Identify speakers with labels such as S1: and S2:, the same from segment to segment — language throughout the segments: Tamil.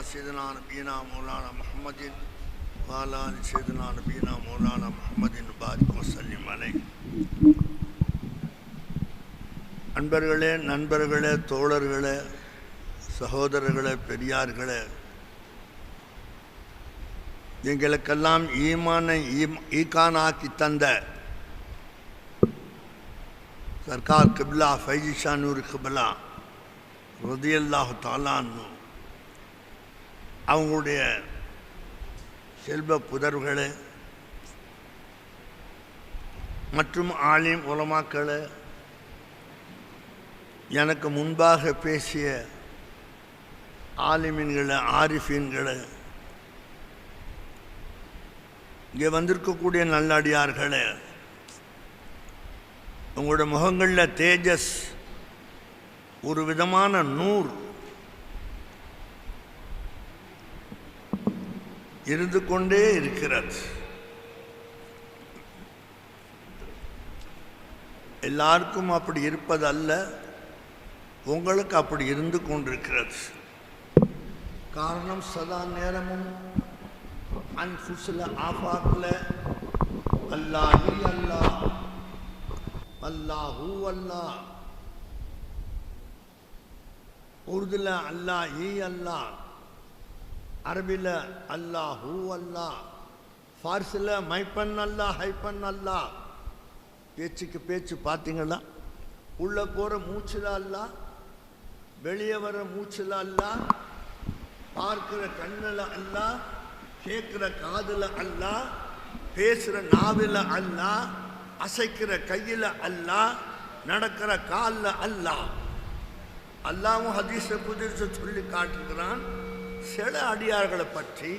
S1: على سيدنا نبينا مولانا محمد وعلى آل سيدنا نبينا مولانا محمد بارك وسلم عليه அன்பர்களே நண்பர்களே தோழர்களே சகோதரர்களே பெரியார்களே எங்களுக்கெல்லாம் ஈமானை ஈம்- ஈக்கானாக்கி தந்த சர்க்கார் கிப்லா ஃபைஜிஷானூர் கிப்லா ரதியல்லாஹு தாலான்னு அவங்களுடைய செல்வ புதர்வுகள் மற்றும் ஆலிம் உலமாக்களை எனக்கு முன்பாக பேசிய ஆலிமீன்களை ஆரிஃபீன்களை இங்கே வந்திருக்கக்கூடிய நல்லடியார்களே உங்களோட முகங்களில் தேஜஸ் ஒரு விதமான நூறு இருந்து கொண்டே இருக்கிறது. எல்லாருக்கும் அப்படி இருப்பதல்ல உங்களுக்கு அப்படி இருந்து கொண்டிருக்கிறது. காரணம் சதா நேரமும் அன்புசில் ஆஃபாக்கில் அல்லாஹி அல்லாஹ் அல்லாஹூ அல்லாஹ் உருதுல அல்லாஹ் ஈ அல்லாஹ் அரபியில் அல்லா ஹூ அல்லாஹ் ஃபார்ஸில் மைப்பன் அல்லாஹ் ஹைப்பன் அல்லாஹ் பேச்சுக்கு பேச்சு பார்த்தீங்களா உள்ளே போகிற மூச்சில் அல்லா வெளியே வர மூச்சில் அல்லாஹ் பார்க்கிற கண்ணில் அல்லா கேட்குற காதில் அல்லாஹ் பேசுகிற நாவில் அல்லா அசைக்கிற கையில் அல்லா நடக்கிற காலில் அல்லா. அல்லாவும் ஹதீஸை குதிர்ச்சி சொல்லி காட்டுகிறான். சில அடியார்களை பற்றி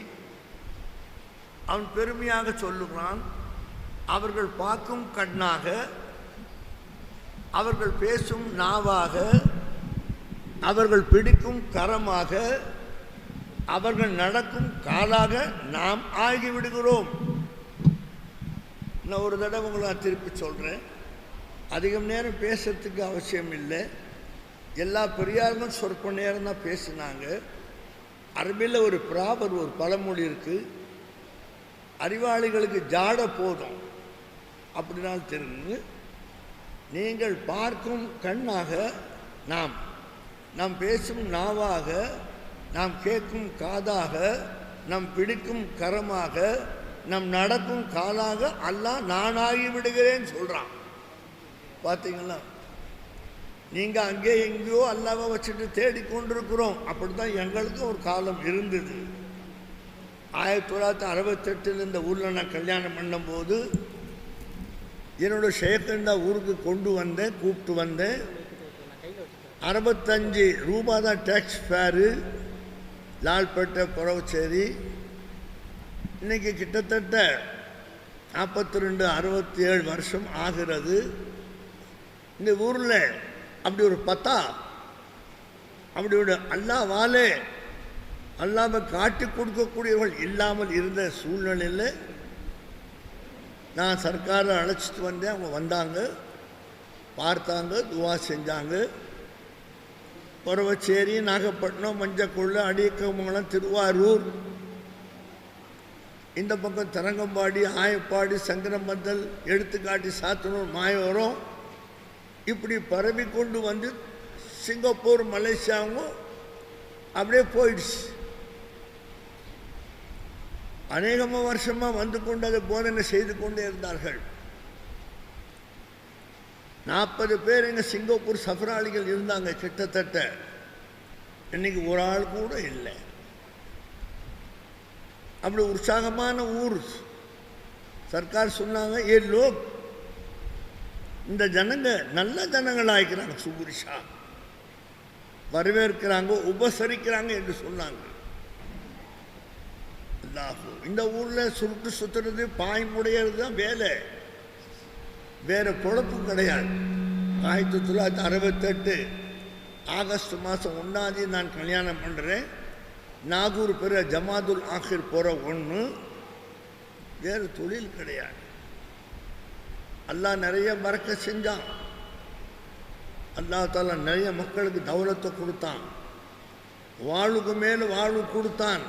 S1: அவன் பெருமையாக சொல்லுகிறான். அவர்கள் பார்க்கும் கண்ணாக அவர்கள் பேசும் நாவாக அவர்கள் பிடிக்கும் கரமாக அவர்கள் நடக்கும் காலாக நாம் ஆகிவிடுகிறோம். நான் ஒரு தடவை உங்களை நான் திருப்பி சொல்கிறேன் அதிகம் நேரம் பேசுறதுக்கு அவசியம் இல்லை. எல்லா பெரியார்களும் சொற்ப நேரம் தான் பேசினாங்க. அரபியில் ஒரு ப்ராபர் ஒரு பழமொழி இருக்குது அறிவாளிகளுக்கு ஜாட போதும். அப்படினால் தெரிந்து நீங்கள் பார்க்கும் கண்ணாக நாம் நாம் பேசும் நாவாக நாம் கேட்கும் காதாக நாம் பிடிக்கும் கரமாக நம் நடக்கும் காலாக அல்லாஹ் நானாகி விடுகிறேன்னு சொல்கிறான் பார்த்தீங்களா நீங்கள் அங்கே எங்கேயோ அல்லாவை வச்சுட்டு தேடிக்கொண்டிருக்கிறோம் அப்படி தான் எங்களுக்கும் ஒரு காலம் இருந்தது. ஆயிரத்தி தொள்ளாயிரத்தி அறுபத்தெட்டில் இந்த ஊரில் நான் கல்யாணம் பண்ணும்போது என்னோடய ஷேக்கண்டா ஊருக்கு கொண்டு வந்தேன் கூப்பிட்டு வந்தேன். அறுபத்தஞ்சு ரூபா தான் டேக்ஸ் ஃபேரு லால்பேட்டை புறவச்சேரி. இன்றைக்கி கிட்டத்தட்ட நாற்பத்தி ரெண்டு அறுபத்தி ஏழு வருஷம் ஆகிறது. இந்த ஊரில் அப்படி ஒரு பத்தா அப்படி ஒரு அல்லாவாலே அல்லாம காட்டி கொடுக்கக்கூடியவர்கள் இல்லாமல் இருந்த சூழ்நிலையில் நான் சர்க்காரை அழைச்சிட்டு வந்தேன். அவங்க வந்தாங்க பார்த்தாங்க துவா செஞ்சாங்க. புறவச்சேரி நாகப்பட்டினம் மஞ்சக்குள்ள அடியக்கமங்கலம் திருவாரூர். இந்த பக்கம் தரங்கம்பாடி ஆயப்பாடி சங்கரம்பந்தல் எடுத்துக்காட்டி சாத்தனூர் மாயவரம். இப்படி பரவி கொண்டு வந்து சிங்கப்பூர் மலேசியாவும் அப்படியே போயிடுச்சு. அநேகமாக வருஷமாக வந்து கொண்டு அதை போதனை செய்து கொண்டே இருந்தார்கள். நாற்பது பேர் எங்கள் சிங்கப்பூர் சஃபராளிகள் இருந்தாங்க கிட்டத்தட்ட. இன்னைக்கு ஒரு ஆள் கூட இல்லை. அப்படி உற்சாகமான ஊர். சர்க்கார் சொன்னாங்க ஏ லோக் இந்த ஜனங்க நல்ல ஜனங்களாகிறாங்க சுகுரிஷா. வரவேற்கிறாங்க உபசரிக்கிறாங்க என்று சொன்னாங்க. இந்த ஊரில் சுருட்டு சுற்றுறது பாய்முடையிறது தான் வேலை. வேறு குழப்பம் கிடையாது. ஆயிரத்தி தொள்ளாயிரத்தி அறுபத்தெட்டு ஆகஸ்ட் மாதம் ஒன்றாந்தேதி நான் கல்யாணம் பண்ணுறேன் நாகூர் பெற ஜமாதுல் ஆஹிர் போகிற ஒன்று வேறு தொழில் கிடையாது. அல்லாஹ் நிறைய மறக்க செஞ்சான். அல்லா தாலா நிறைய மக்களுக்கு தௌலத்தை கொடுத்தான். வாழ்வுக்கு மேல் வாழ்வு கொடுத்தான்.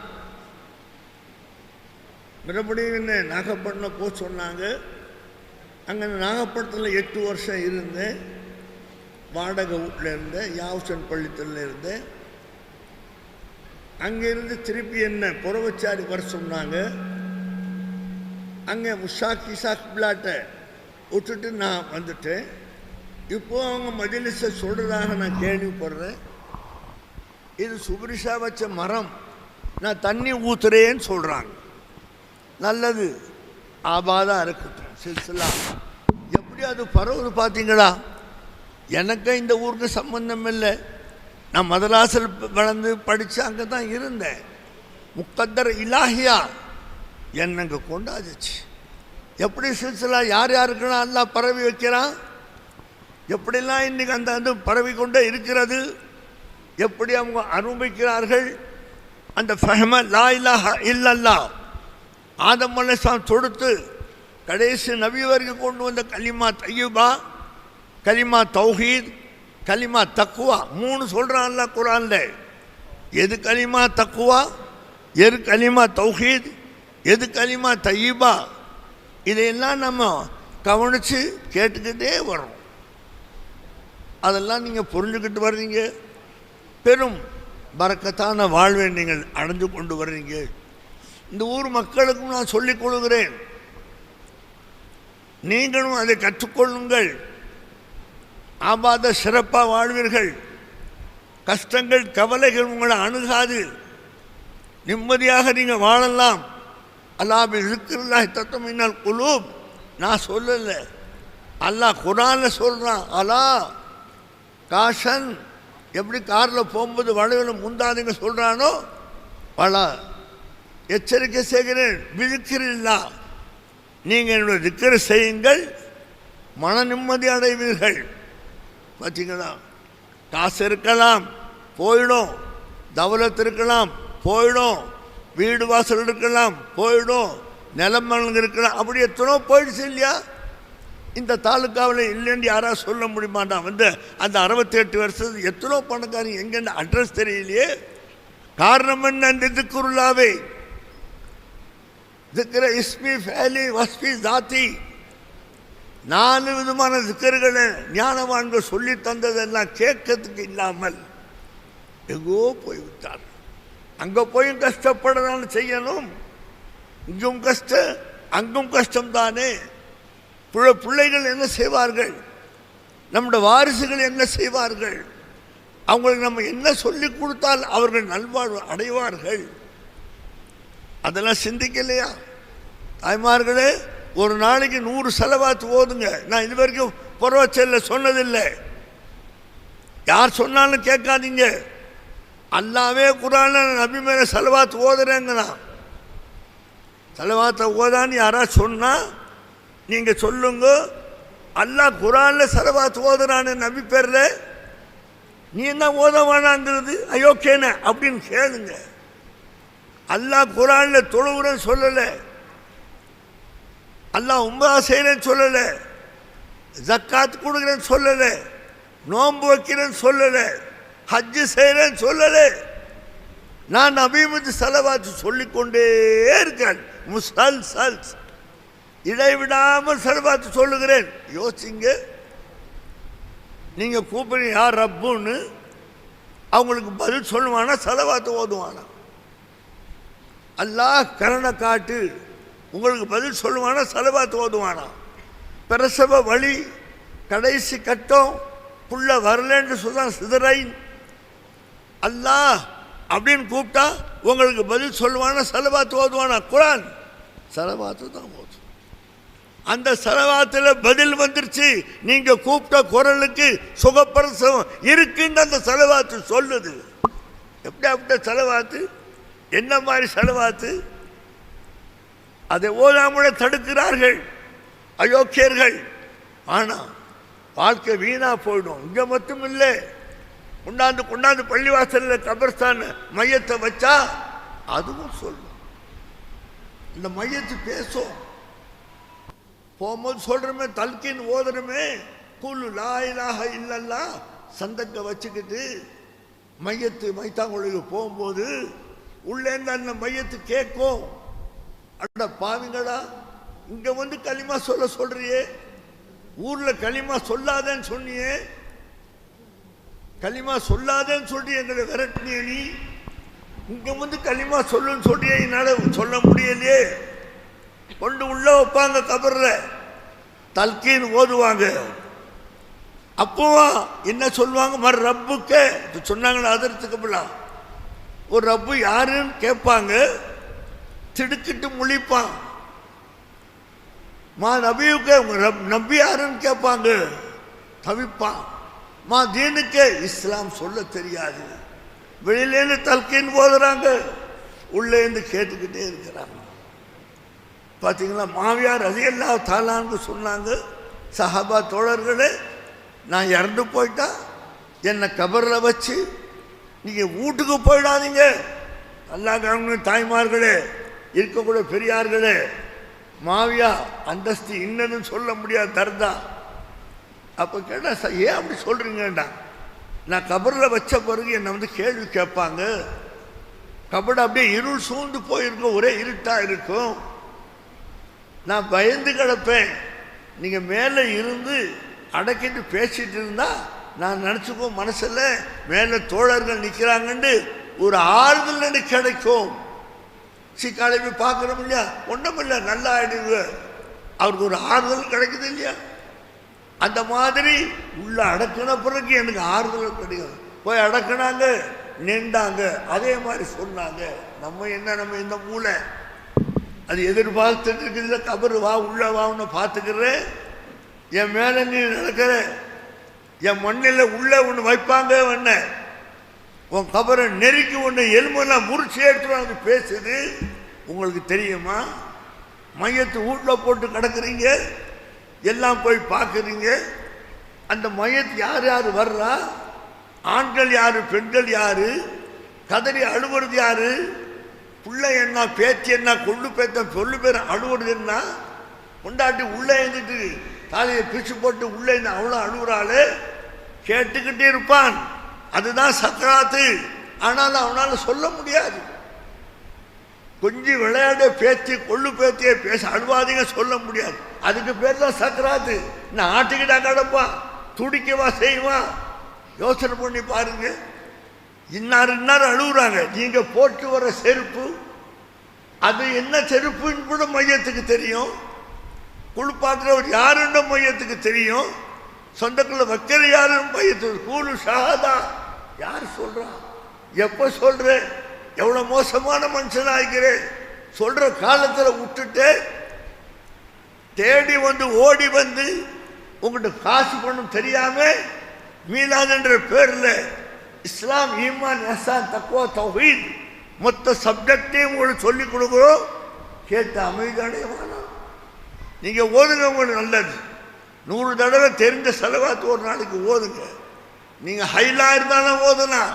S1: மறுபடியும் என்ன நாகப்பட்டினம் போக சொன்னாங்க. அங்கே நாகப்பட்டினத்தில் எட்டு வருஷம் இருந்தேன் வாடகை வீட்டில் இருந்தேன் யாவுசன் பள்ளித்தில் இருந்தேன் அங்கேருந்து திருப்பி என்ன புறவச்சாரி வர சொன்னாங்க. அங்கே முஷாக் இசாக் பிளாட்டை விட்டுட்டு நான் வந்துட்டேன். இப்போது அவங்க மஜிலிஸை சொல்கிறதாக நான் கேள்விப்படுறேன். இது சுப்ரிஷா வச்ச மரம். நான் தண்ணி ஊத்துறேன்னு சொல்கிறாங்க நல்லது. ஆபாதாக இருக்கட்டும் சில்சிலா. எப்படி அது பரவுது பார்த்தீங்களா எனக்கு இந்த ஊருக்கு சம்பந்தம் இல்லை. நான் மதராசில் வளர்ந்து படித்து அங்கே தான் இருந்தேன். முக்கத்தர் இலாஹியா என்னங்க கொண்டாடுச்சு எப்படி சில்சிலா யார் யாருக்குன்னா எல்லாம் பரவி வைக்கிறான்? எப்படிலாம் இன்றைக்கி அந்த அது பரவி கொண்டே இருக்கிறது? எப்படி அவங்க அனுபவிக்கிறார்கள்? அந்த ஃபஹம லா இலாஹ இல்லல்லா. ஆதம் அலைஹிஸ்ஸலாம் தொடுத்து கடைசி நபி வரைக்கும் கொண்டு வந்த கலிமா தையுபா கலிமா தௌஹீத் கலிமா தக்குவா மூணு சொல்கிறான்ல குரானில் எது கலிமா தக்குவா எது கலிமா தௌஹீத்? எது கலிமா தையுபா? இதையெல்லாம் நம்ம கவனித்து கேட்டுக்கிட்டே வரோம் அதெல்லாம் நீங்கள் புரிஞ்சுக்கிட்டு வர்றீங்க. பெரும் பறக்கத்தான வாழ்வை நீங்கள் அடைஞ்சு கொண்டு வர்றீங்க. இந்த ஊர் மக்களுக்கும் நான் சொல்லிக் கொள்கிறேன். நீங்களும் அதை கற்றுக்கொள்ளுங்கள். ஆபாத சிறப்பாக வாழ்வீர்கள். கஷ்டங்கள் கவலைகள் உங்களை அணுகாது. நிம்மதியாக நீங்கள் வாழலாம். அல்லாபி இருக்கிறதா தத்துவம் இன்னால் குலூப். நான் சொல்லலை. அல்லாஹ் குரானில் சொல்கிறான் அலா காஷன் எப்படி காரில் போகும்போது வளைவில் முந்தாதுங்க சொல்கிறானோ வளா எச்சரிக்கை செய்கிறேன் விழுக்கிறீர்களா? நீங்கள் என்னுடைய திக்கரை செய்யுங்கள் மன நிம்மதி அடைவீர்கள். பார்த்தீங்களா காசு இருக்கலாம் போயிடும். தவலத்து இருக்கலாம் போயிடும். வீடு வாசல் இருக்கலாம் போயிடும் நிலமலங்க இருக்கலாம் அப்படி எத்தனோ போயிடுச்சு இல்லையா? இந்த தாலுக்காவில் இல்லைன்னு யாராவது சொல்ல முடியுமாட்டான் வந்து அந்த அறுபத்தெட்டு வருஷத்துக்கு எத்தனோ பணக்காரங்க எங்கேன்னு அட்ரஸ் தெரியலையே. காரணம் என்ன? அந்த திக்குருளாவே திக்கிற இஸ்மி ஃபேலி வஸ்மி தாத்தி. நாலு விதமான திக்கர்களை ஞானவான்கள் சொல்லி தந்ததெல்லாம் கேட்கறதுக்கு இல்லாமல் எங்கோ போய்விட்டார்கள். அங்கே போயும் கஷ்டப்படதான் செய்யணும்? இங்கும் கஷ்டம் அங்கும் கஷ்டம் தானே பிள்ளைகள் என்ன செய்வார்கள்? நம்முடைய வாரிசுகள் என்ன செய்வார்கள்? அவங்களுக்கு நம்ம என்ன சொல்லி கொடுத்தால் அவர்கள் நல்வாழ்வு அடைவார்கள்? அதெல்லாம் சிந்திக்கலையா? தாய்மார்களே ஒரு நாளைக்கு நூறு செலவாத்து ஓதுங்க. நான் இது வரைக்கும் புறவச்சல்ல சொன்னதில்லை. யார் சொன்னாலும் கேட்காதீங்க. அல்லாவே குரான நபி மேலே செலவாத்து ஓதுறேங்கிறான். செலவாத்தை ஓதான்னு யாராவது சொன்னால் நீங்கள் சொல்லுங்க அல்லாஹ் குரானில் செலவாத்து ஓதுறான்னு நபி பேரில் நீ என்ன ஓத வேணாங்கிறது அயோக்கியன அப்படின்னு கேளுங்க. அல்லாஹ் குரானில் தொழுவுறன்னு சொல்லலை. அல்லாஹ் உம்பா செய்கிறேன்னு சொல்லலை. ஜக்காத் கொடுக்குறேன்னு சொல்லலை. நோன்பு வைக்கிறேன்னு சொல்லலை. ஹஜ்ஜு செய்கிறேன்னு சொல்லலை. நான் நபீமது செலவாச்சு சொல்லிக்கொண்டே இருக்கேன். முசல் சல்ஸ் இடைவிடாமல் செலவாத்து சொல்லுகிறேன். யோசிங்க. நீங்கள் கூப்பிடுங்க யார் ரப்புன்னு அவங்களுக்கு பதில் சொல்லுவானா செலவாத்து ஓதுவானா? அல்லாஹ் கரணை காட்டு. உங்களுக்கு பதில் சொல்லுவானா செலவாத்து ஓதுவானா? பிரசவ வழி கடைசி கட்டம் புள்ள வரலன்னு சொல்லுவான் சிதறைன். அல்லாஹ் அப்படின்னு கூப்பிட்டா உங்களுக்கு பதில் சொல்லுவானா செலவாத்து ஓதுவானா? குரான். செலவாத்து தான் ஓதும். அந்த செலவாத்தில் பதில் வந்துருச்சு. நீங்கள் கூப்பிட்ட குரலுக்கு சுகப்பிரசவம் இருக்குன்னு அந்த செலவாத்து சொல்லுது. எப்படி அப்படி செலவாத்து? என்ன மாதிரி செலவாத்து? அதை ஓதாமலே தடுக்கிறார்கள். அயோக்கியர்கள். ஆனால் வாழ்க்கை வீணாக போயிடும். இங்கே மட்டும் இல்லை கொண்டாந்து கொண்டாந்து பள்ளிவாசலில் கபர்ஸ்தான் மையத்தை வச்சா அதுவும் சொல்லும். இந்த மையத்து பேசும். போகும்போது சொல்கிறோமே தல்கின் ஓதுறமே குழு லாயிலாக இலாஹ இல்லல்லா சந்தத்தை வச்சுக்கிட்டு மையத்து மைத்தாங்குழிக்கு போகும்போது உள்ளேருந்து அந்த மையத்து கேட்கும். அட பாவிங்களா இங்கே வந்து களிமா சொல்ல சொல்கிறியே ஊரில் களிமா சொல்லாதேன்னு சொன்னியே களிமா சொல்லாதேன்னு சொல்லி எங்களை விரட்டினிய நீ? இங்கே வந்து களிமா சொல்லுன்னு சொல்லியே என்னால் சொல்ல முடியலையே. கொண்டு உள்ளே வைப்பாங்க கபர்ல தல்கீன் ஓதுவாங்க. அப்போவா என்ன சொல்லுவாங்க? மறு ரப்புக்கு. சொன்னாங்களே அதற்கு ஒரு ரப்பு யாருன்னு கேட்பாங்க. திடுக்கிட்டு முழிப்பான். மா நபியுக்கு நம்பி ரப்- யாருன்னு கேட்பாங்க. தவிப்பான். மா இஸ்லாம் சொல்ல தெரியாது. வெளியிலேருந்து தல்கின்னு போதுறாங்க உள்ளேருந்து கேட்டுக்கிட்டே இருக்கிறாங்க. பார்த்தீங்களா மாவியார் அது எல்லா தாலான்னு சொன்னாங்க சஹாபா தோழர்களே நான் இறந்து போயிட்டா என்னை கபரில் வச்சு நீங்கள் வீட்டுக்கு போயிடாதீங்க. நல்லா கவனிங்க தாய்மார்களே இருக்கக்கூடிய பெரியார்களே மாவியா அந்தஸ்து இன்னதுன்னு சொல்ல முடியாது தர்தான் அப்போ கேட்டால் சார் ஏன் அப்படி சொல்கிறீங்கடா நான் கபரில் வச்ச பிறகு என்னை வந்து கேள்வி கேட்பாங்க. கபடு அப்படியே இருள் சூழ்ந்து போயிருக்கும் ஒரே இருட்டாக இருக்கும். நான் பயந்து கிடப்பேன். நீங்கள் மேலே இருந்து அடக்கிட்டு பேசிட்டு இருந்தால் நான் நினச்சிக்கோ மனசில் மேலே தோழர்கள் நிற்கிறாங்கன்னு ஒரு ஆறுதல் எனக்கு கிடைக்கும். சீக்காலை போய் பார்க்குறோம் இல்லையா? ஒன்றும் இல்லை நல்லா ஆயிடுங்க. அவருக்கு ஒரு ஆறுதல் கிடைக்குது இல்லையா? அந்த மாதிரி உள்ள அடக்கின பிறகு எனக்கு ஆறுதல் கிடைக்கும் போய் அடக்குனாங்க நின்றாங்க அதே மாதிரி சொன்னாங்க. நம்ம என்ன நம்ம இந்த மூளை? அது எதிர்பார்த்துட்டு இருக்குதுல கபரு வா உள்ள வா உன்னை பார்த்துக்கிறேன் என் மேலே நீ நடக்கிற என் மண்ணில் உள்ள ஒன்று வைப்பாங்க என்ன? உன் கபரை நெருக்கி ஒன்று எலும்பெல்லாம் முறிச்சு எடுத்துட்டு பேசுது. உங்களுக்கு தெரியுமா? மையத்து வீட்டில் போட்டு கிடக்குறீங்க. எல்லாம் போய் பார்க்குறீங்க. அந்த மையத்து யார் யார் வர்றா? ஆண்கள் யார் பெண்கள் யார்? கதறி அழுவுறது யார்? பிள்ளை என்ன பேச்சு என்ன கொள்ளு பேத்த சொல்லு பேர் அழுவுறது என்ன? கொண்டாட்டி உள்ளே எழுந்துட்டு தாலியை பிரிச்சு போட்டு உள்ளே இருந்து அவ்வளோ அழுகுறாளே கேட்டுக்கிட்டே இருப்பான். அதுதான் சக்கராத்து ஆனாலும் அவனால் சொல்ல முடியாது. கொஞ்சம் விளையாட பேச்சு கொள்ளு பேத்தியை பேச அழுவாதீங்க சொல்ல முடியாது. அதுக்கு பேர் தான் சக்கராத்து. நான் ஆட்டுக்கிட்டா கிடப்பான் துடிக்கவா செய்வான். யோசனை பண்ணி பாருங்க. இன்னார் இன்னார் அழுகுறாங்க. நீங்கள் போட்டு வர செருப்பு அது என்ன செருப்புன்னு கூட மையத்துக்கு தெரியும். குளிப்பாக்குறவர் யாருன்னு மையத்துக்கு தெரியும். சொந்தக்குள்ள வைக்கிற யாருன்னு மையத்துக்கு கூலு ஷாதா யார் சொல்றா? எப்போ சொல்கிறேன் எவ்வளோ மோசமான மனுஷனாகிறேன் சொல்கிற காலத்தில் விட்டுட்டு தேடி வந்து ஓடி வந்து உங்கள்கிட்ட காசு பணம் தெரியாமல் மீலாதுன்ற பேரில் இஸ்லாம் ஈமான் எஹ்சான் தக்குவா தௌஹீத் மொத்த சப்ஜெக்டையும் உங்களுக்கு சொல்லிக் கொடுக்குறோம். கேட்டு அமைதியடையமான நீங்கள் ஓதுங்க உங்களுக்கு நல்லது. நூறு தடவை தெரிஞ்ச செலவாத்து ஒரு நாளைக்கு ஓதுங்க. நீங்கள் ஹைலாக இருந்தாலும் ஓதலாம்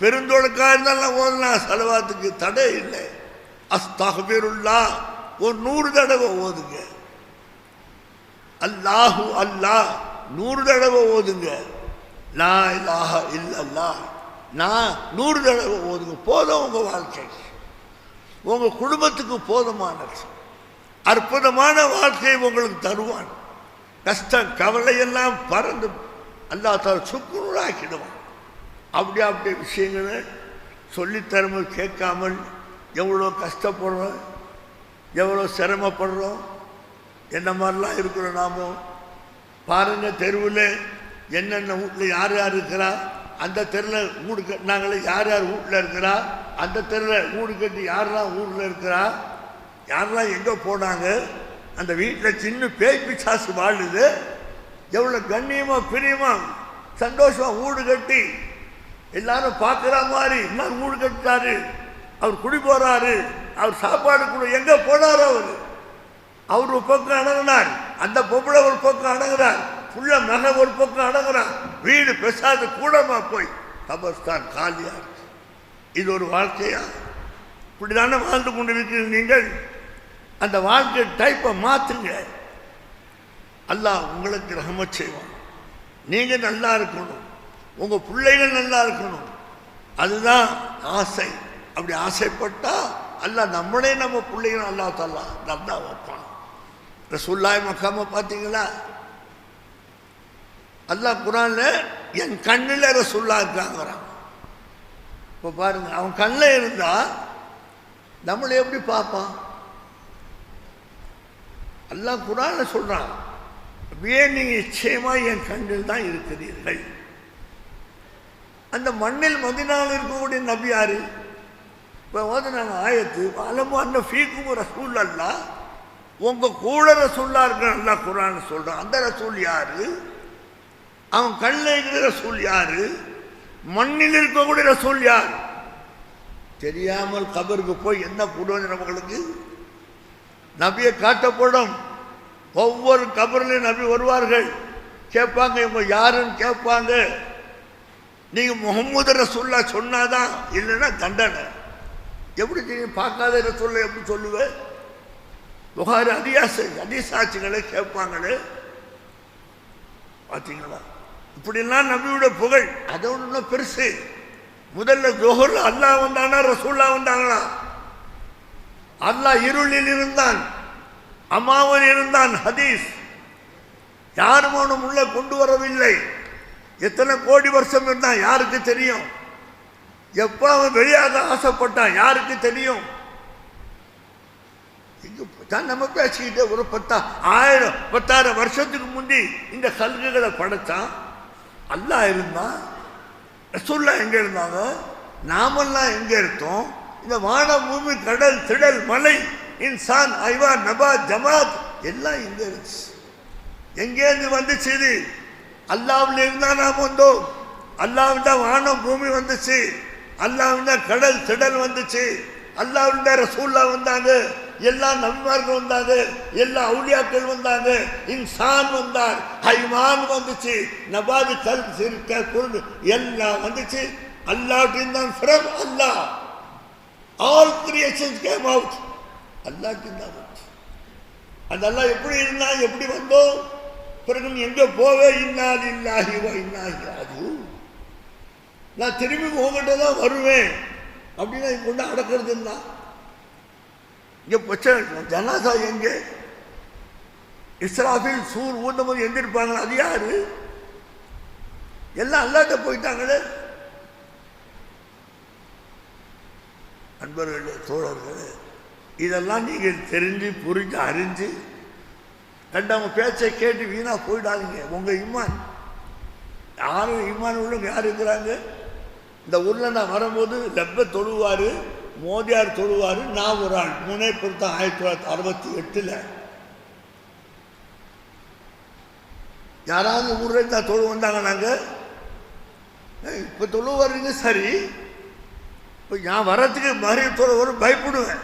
S1: பெருந்தொழுக்கா இருந்தாலும் ஓதலாம் செலவாத்துக்கு தடை இல்லை. அஸ்தகபிருல்லா ஒரு நூறு தடவை ஓதுங்க. அல்லாஹு அல்லாஹ் நூறு தடவை ஓதுங்க. லா இல்லாஹ இல்லல்லா. நான் நூறு தடவை ஓதுங்க. போதும் உங்க வாழ்க்கை. உங்க குடும்பத்துக்கு போதுமானது. அற்புதமான வாழ்க்கையை உங்களுக்கு தருவான். கஷ்டம் கவலையெல்லாம் பறந்து அல்லா தர சுக்குநூறாக்கிடுவான். அப்படி அப்படி விஷயங்களை சொல்லித்தரமல் கேட்காமல் எவ்வளோ கஷ்டப்படுறோம் எவ்வளோ சிரமப்படுறோம் என்ன மாதிரிலாம் இருக்கிறோம் நாம்? பாருங்க தெருவில் என்னென்ன வீட்டில் யார் யார் இருக்கிறா? அந்த தெருவில் வீடு கட்டினாங்களே யார் யார் வீட்டில் இருக்கிறா? அந்த தெருவில் வீடு கட்டி யாரெல்லாம் ஊரில் இருக்கிறா? யாரெல்லாம் எங்கே போனாங்க? அந்த வீட்டில் சின்ன பேய் பிசாசு வாழுது. எவ்வளோ கண்ணியமாக பிரியமாக சந்தோஷமாக வீடு கட்டி எல்லாரும் பார்க்குற மாதிரி இன்னும் மூடு கட்டுறாரு. அவர் குடி போகிறாரு அவர் சாப்பாடு கூட. எங்கே போனார் அவர்? அவர் ஒரு பக்கம் அடங்கினார் அந்த பொம்பளை ஒரு பக்கம் அடங்குறார். புள்ள நகை ஒரு பக்கம் அடங்குறான் வீடு பெசாது கூடமா போய் கபர்ஸ்தான் காலியாக இது ஒரு வாழ்க்கையா? இப்படிதானே வாழ்ந்து கொண்டிருக்கிறீர்கள் நீங்கள்? அந்த வாழ்க்கை டைப்பை மாற்றுங்க அல்லாஹ் உங்களுக்கு ரகம செய்வான். நீங்கள் நல்லா இருக்கணும். உங்கள் பிள்ளைகள் நல்லா இருக்கணும். அதுதான் ஆசை. அப்படி ஆசைப்பட்டால் அல்ல நம்மளே நம்ம பிள்ளைகள் நல்லா தரலாம். நல்லா வைப்பான். ரசூல்லாய் மக்காம பார்த்தீங்களா? அல்லாஹ் குரான்ல என் கண்ணில் ரசூல்லா இருக்காங்கிறான். இப்போ பாருங்க அவன் கண்ணில் இருந்தா நம்மளை எப்படி பார்ப்பான்? அல்லாஹ் குரான்ல சொல்றான் அப்படியே நீங்க நிச்சயமா என் கண்ணில் தான் இருக்கிறீர்கள். அந்த மண்ணில் மதினால் இருக்கக்கூடிய நபியார் இப்போ ஓதுனாங்க ஆயத்து அலமு அண்ண ஃபீக்கும் ரசூல் அல்லா உங்கள் கூட ரசூல்லா இருக்க நல்லா குரான் சொல்கிறான் அந்த ரசூல் யார்? அவன் கண்ணில் இருக்கிற ரசூல் யார்? மண்ணில் இருக்கக்கூடிய ரசூல் யார்? தெரியாமல் கபருக்கு போய் என்ன போடுவது நம்மளுக்கு நபியை காட்டப்படும். ஒவ்வொரு கபர்லையும் நபி வருவார்கள். கேட்பாங்க இவங்க யாருன்னு கேட்பாங்க. நீங்கள் முகமது ரசூல்லா சொன்னாதான் இல்லைன்னா தண்டனை. எப்படி தெரியும் பார்க்காத ரசூல்ல எப்படி சொல்லுவேன் புகார் அதிகாச அதிசாட்சிகளை கேட்பாங்களே. பார்த்தீங்களா இப்படிலாம் நபியோட புகழ் அது ஒன்று பெருசு. முதல்ல ஜோஹர்ல அல்லாஹ் வந்தானா ரசூல்லா வந்தாங்களா? அல்லாஹ் இருளில் இருந்தான் அம்மாவன் இருந்தான் ஹதீஸ். யாரும் அவனும் உள்ள கொண்டு வரவில்லை. எத்தனை கோடி வருஷம் இருந்தான் யாருக்கு தெரியும்? எப்போ அவன் வெளியாக ஆசைப்பட்டான் யாருக்கு தெரியும்? தான் நம்ம பேசிக்கிட்டு ஒரு பத்தா ஆயிரம் பத்தாயிரம் வருஷத்துக்கு முந்தி இந்த கல்குகளை படைச்சான் அல்லா இருந்தான் ரசூல்லா எங்கே இருந்தாங்க? நாமெல்லாம் எங்கே இருந்தோம் இந்த வான பூமி கடல் திடல் மலை இன்சான் ஐவா நபா ஜமாத் எல்லாம் இங்கே இருந்துச்சு. எங்கேருந்து வந்துச்சு இது? அல்லாவில் இருந்தால் நாம் வந்தோம். அல்லாவிட வானம் பூமி வந்துச்சு. அல்லாவிட கடல் திடல் வந்துச்சு. அல்லாவிட ரசூல்லா வந்தாங்க. எல்லா நபிமார்கள் வந்தாங்க. எல்லா அவுலியாக்கள் வந்தாங்க. இன்சான் வந்தார். ஹைமான் வந்துச்சு. நபாது கல் சிறுக்க குருடு எல்லாம் வந்துச்சு. அல்லாட்டின் தான் from Allah all creations came out அல்லாட்டின் தான் வந்துச்சு அந்த அல்லா எப்படி இருந்தால் எப்படி வந்தோம்? பிறகு நீ எங்க போவே? இன்னாது இல்லாஹி வா நான் திரும்பி உங்ககிட்ட தான் வருவேன். அப்படின்னா கொண்டு அடக்கிறது என்ன? இங்கே பிரச்சனை ஜனாசா எங்கே? இஸ்ராஃபில் சூர் ஊண்டும் போது எந்திருப்பாங்களா? அது யாரு? எல்லாம் அல்லாட்ட போயிட்டாங்களே. அன்பர்களே தோழர்களே இதெல்லாம் நீங்கள் தெரிஞ்சு புரிஞ்சு அறிஞ்சு கண்டவங்க பேச்சை கேட்டு வீணாக போயிடாதீங்க. உங்கள் இம்மான். யாரும் இம்மான் உள்ளவங்க யார் இருக்கிறாங்க? இந்த ஊர்ல நான் வரும்போது லெப்ப தொழுவார் மோதியார் தொழுவார் நான் ஒரு ஆள். மூணே பொருத்தம் ஆயிரத்தி தொள்ளாயிரத்தி அறுபத்தி எட்டில். யாராவது ஊரில் இருந்தா தொழு வந்தாங்க நாங்கள் இப்போ தொழு வர்றீங்க சரி. இப்போ நான் வர்றதுக்கு மறிய தொழு வரும் பயப்படுவேன்.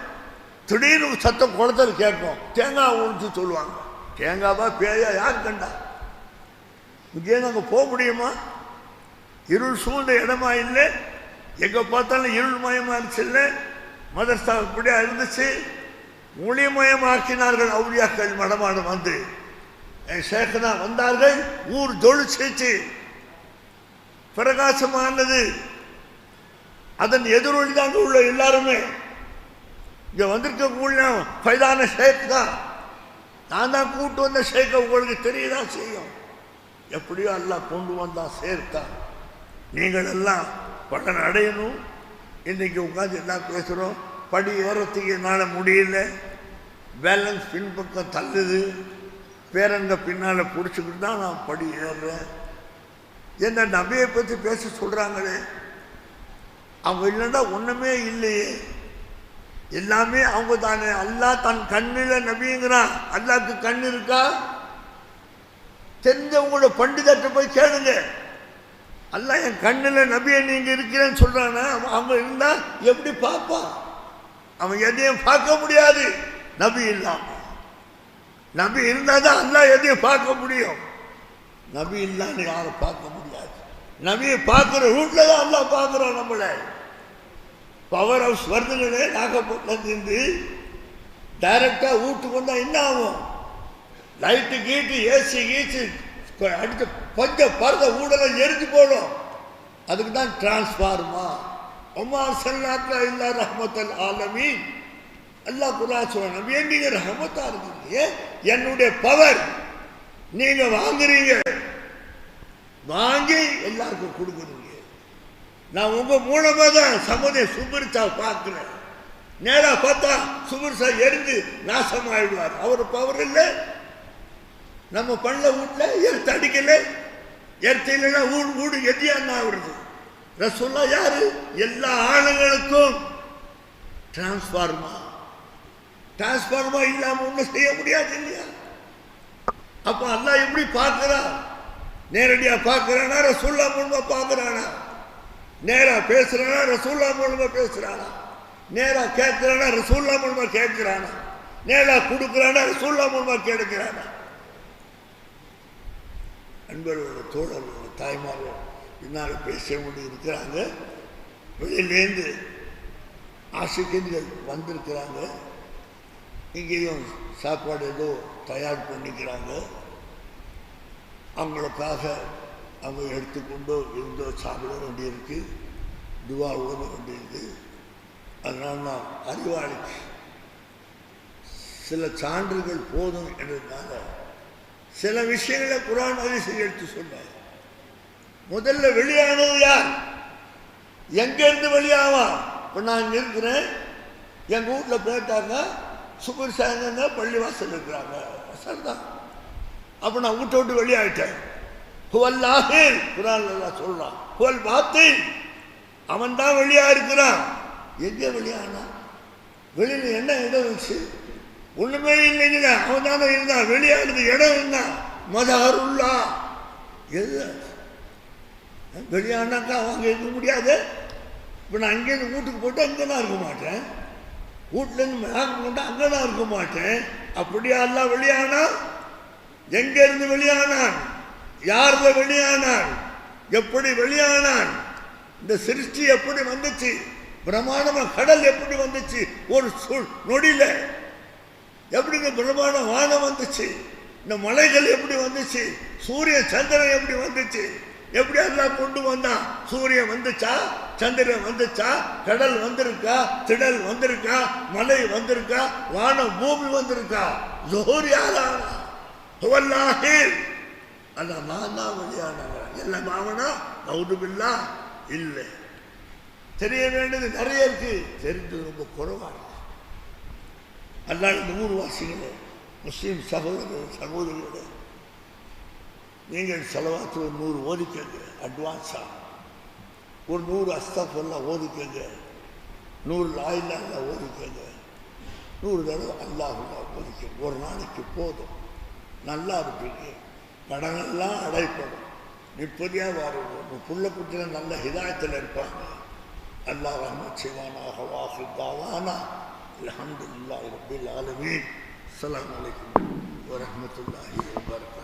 S1: திடீர்னு சத்தம் குளத்தில் கேட்போம். தேங்காய் உழுந்து சொல்லுவாங்க தேங்காவா பேயா யார் கண்டா இங்கே நாங்கள் போக முடியுமா? இருள் சூழ்ந்த இடமா இல்லை? எங்கே பார்த்தாலும் இருள் மயமாக இருந்துச்சு இல்லை? மதர்சா இப்படியா இருந்துச்சு? ஒளிமயமாக்கினார்கள் அவுளியாக்கள் மடமாடம் வந்து. என் சேகனா வந்தார்கள் ஊர் ஜொலிச்சிச்சு பிரகாசமானது. அதன் எதிரொலி தான் உள்ள எல்லாருமே. இங்கே வந்திருக்க பைதான ஷேக் தான். நான் தான் கூட்டு வந்த சேர்க்க உங்களுக்கு தெரியதான் செய்யும். எப்படியோ எல்லாம் கொண்டு வந்தா சேர்த்தா. நீங்கள் எல்லாம் பலன் அடையணும். இன்னைக்கு உட்காந்து எல்லாம் பேசுகிறோம் படி ஏறத்துக்கு என்னால் முடியல. பேலன்ஸ் பின்பக்கம் தள்ளுது. பேரங்க பின்னால் பிடிச்சிக்கிட்டு தான் நான் படி ஏறுறேன். என்ன நபியை பற்றி பேச சொல்கிறாங்களே அவங்க இல்லைன்னா ஒன்றுமே இல்லையே. எல்லாமே அவங்க தானே. அல்லாஹ் தன் கண்ணில் நபிங்கிறான். அல்லாஹ்க்கு கண் இருக்கா? தெரிஞ்சவங்களோட பண்டிதர்கிட்ட போய் கேளுங்க. அல்லா என் கண்ணில் நபியை நீங்கள் இருக்கிறேன்னு சொல்கிறானா அவன் அவங்க இருந்தால் எப்படி பார்ப்பான் அவன் எதையும் பார்க்க முடியாது. நபி இல்லாமல் நபி இருந்தால் தான் அல்லா எதையும் பார்க்க முடியும். நபி இல்லான்னு யாரும் பார்க்க முடியாது. நபியை பார்க்குற ரூட்டில் தான் அல்லா பார்க்குறோம் நம்மளை. பவர் ஹவுஸ் வருதுங்களே நாகப்பட்டினத்துலேருந்து டைரக்டாக வீட்டுக்கு வந்தால் என்ன ஆகும்? லைட்டு கீட்டு ஏசி கீச்சு அடுத்து கொஞ்சம் பறந்த ஊடலாம் எரிஞ்சு போடும் அதுக்கு தான் டிரான்ஸ்ஃபார்மா அம்மா சல்லாத்ல இல்லா ரஹமத்தல் ஆலமி அல்லா குரா சொல்லணும் வேண்டிய ரஹமத்தா இருக்கீங்க என்னுடைய பவர் நீங்க வாங்குறீங்க. வாங்கி எல்லாருக்கும் கொடுக்குறீங்க நான் உங்க மூலமா தான் சமுதாய சுபிரிச்சா பார்க்கிறேன். நேரா பார்த்தா சுபிரிச்சா எரிஞ்சு நாசமாயிடுவார் அவர் பவர் இல்லை. நம்ம பண்ண வீட்டுல எர்த்து அடிக்கல. எர்த்து இல்லைன்னா ஊடு ஊடு எதியான்னா வருது ரசோல்லா யாரு? எல்லா ஆளுங்களுக்கும் டிரான்ஸ்ஃபார்மா டிரான்ஸ்ஃபார்மா இல்லாம ஒன்றும் செய்ய முடியாது இல்லையா? அப்ப அல்லா எப்படி பார்க்கிறான்? நேரடியா பார்க்கிறானா? ரசோல்லா மூலமா பார்க்கறானா? நேராக பேசுகிறானா ரசூல்லா மூலமாக பேசுகிறானா நேராக கேட்குறானா? ரசூல்லா மூலமாக கேட்கிறானா? நேராக கொடுக்குறானா? ரசூல்லா மூலமாக கேட்கிறானா? நண்பர்களோட தோழர்களோட தாய்மார்கள் பின்னால் பேச முடி இருக்கிறாங்க. வெளியிலேருந்து ஆசிரியர்கள் வந்திருக்கிறாங்க. இங்கேயும் சாப்பாடு ஏதோ தயார் பண்ணிக்கிறாங்க. அவங்களுக்காக அவங்க எடுத்துக்கொண்டு இருந்தோ சாப்பிட வேண்டியிருக்கு துவா ஓத வேண்டியிருக்கு அதனால் நான் அறிவாளிக்கு சில சான்றுகள் போதும் என்றதுனால சில விஷயங்களை குரான் அதிசை எடுத்து சொன்னார். முதல்ல வெளியானது யார்? எங்கேருந்து வெளியாவா? இப்போ நான் இருக்கிறேன் எங்கள் வீட்டில் போயிட்டாங்க சுகர் சாயங்க பள்ளிவாசல் இருக்கிறாங்க. சரிதான் அப்போ நான் வீட்டை விட்டு வெளியாயிட்டேன் ஹுவல்லாஹே குரான்ல சொல்றான். ஹுவல் பாத்தீன். அவன் தான் வெளியா இருக்கிறான். எங்கே வெளியானா வெளியில் என்ன இடம் இருந்துச்சு? ஒண்ணுமே இல்லைங்க. அவன் தானே இருந்தான் வெளியானது இடம் என்ன? மதஹருல்லா எது? வெளியானாக்கா அவங்க இருக்க முடியாது? இப்போ நான் அங்கேருந்து வீட்டுக்கு போட்டு அங்கே தான் இருக்க மாட்டேன். வீட்டிலேருந்து மேகம் கொண்டு அங்கே தான் இருக்க மாட்டேன். அப்படியா எல்லாம் வெளியானா எங்கேருந்து வெளியானான் யார் வெளியானான்? எப்படி வெளியானான்? இந்த சிருஷ்டி எப்படி வந்துச்சு? பிரமாணமா கடல் எப்படி வந்துச்சு? ஒரு சொல் நொடியில. எப்படி இந்த பிரமாண வானம் வந்துச்சு? இந்த மலைகள் எப்படி வந்துச்சு? சூரிய சந்திரன் எப்படி வந்துச்சு? எப்படி எல்லாம் கொண்டு வந்தான் சூரியன் வந்துச்சா? சந்திரன் வந்துச்சா? கடல் வந்திருக்கா? திடல் வந்திருக்கா? மலை வந்திருக்கா? வானம் பூமி வந்திருக்கா? ஜோர் யாரா அந்த மாமா வழியானவன் என்ன மாமனா எல்லாம் இல்லை. தெரிய வேண்டியது நிறைய இருக்கு. தெரிஞ்சது ரொம்ப குறைவாக அல்லாத இந்த ஊர்வாசிகளே முஸ்லீம் சகோதரர் சகோதரிகளே நீங்கள் செலவாத்து ஒரு நூறு ஓதிக்கங்க அட்வான்ஸாக ஒரு நூறு அஸ்தஃபெல்லாம் ஓதிக்கங்க நூறு லாயில்லாம் ஓதிக்கங்க நூறு தடவை அல்லாஹுல்லா ஓதிக்கங்க ஒரு நாளைக்கு போதும். நல்லா இருப்பீங்க. கடனெல்லாம் அடைப்படும். நிம்மதியாக வாருங்க உங்கள் புள்ள குட்டில நல்ல ஹிதாயத்தில் இருப்பாங்க. அல்லாஹ் ரஹ்மத் செய்வானாக வாஹி தாவானா அல்ஹம்துலில்லாஹி ரப்பில் ஆலமீன். அஸ்ஸலாமு அலைக்கும் வரஹ்மத்துல்லாஹி வபரகாத்துஹு